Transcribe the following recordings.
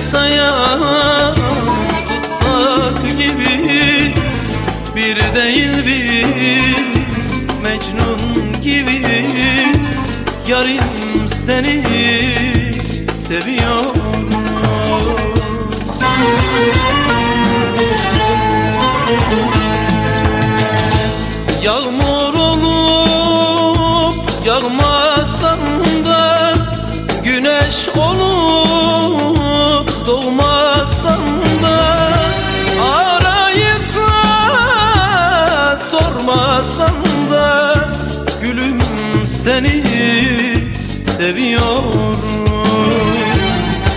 Yasaya tutsak gibi Bir değil bir Mecnun gibi Yarim seni seviyor. Yağmur olup yağmaz seni seviyorum.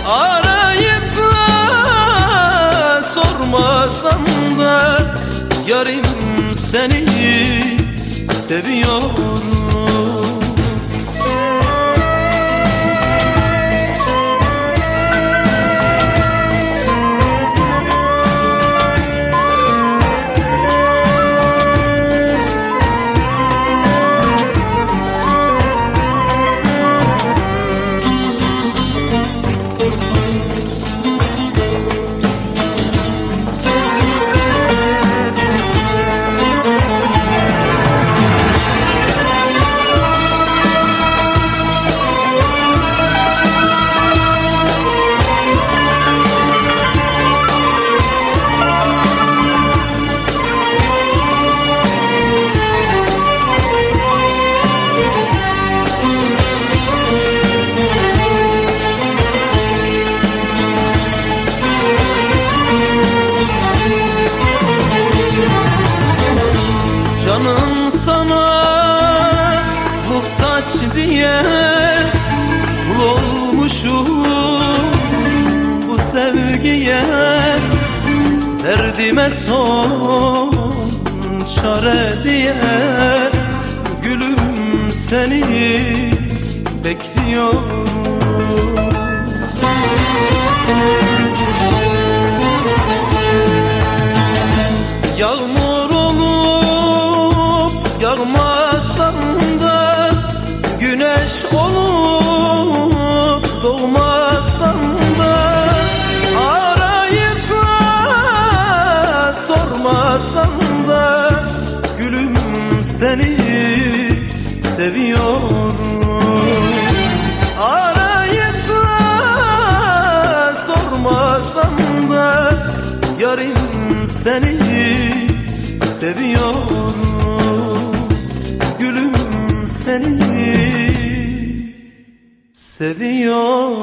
Arayıp da sormasan da Yarim seni seviyorum Canım sana muhtaç diye kul olmuşum. Bu sevgiye Derdime son çare diye Gülüm seni bekliyorum yağmasan da Güneş olup doğmasan da Arayıp da sormasan da Gülüm seni seviyorum. Arayıp da sormasan da Yarim seni seviyorum seni seviyorum.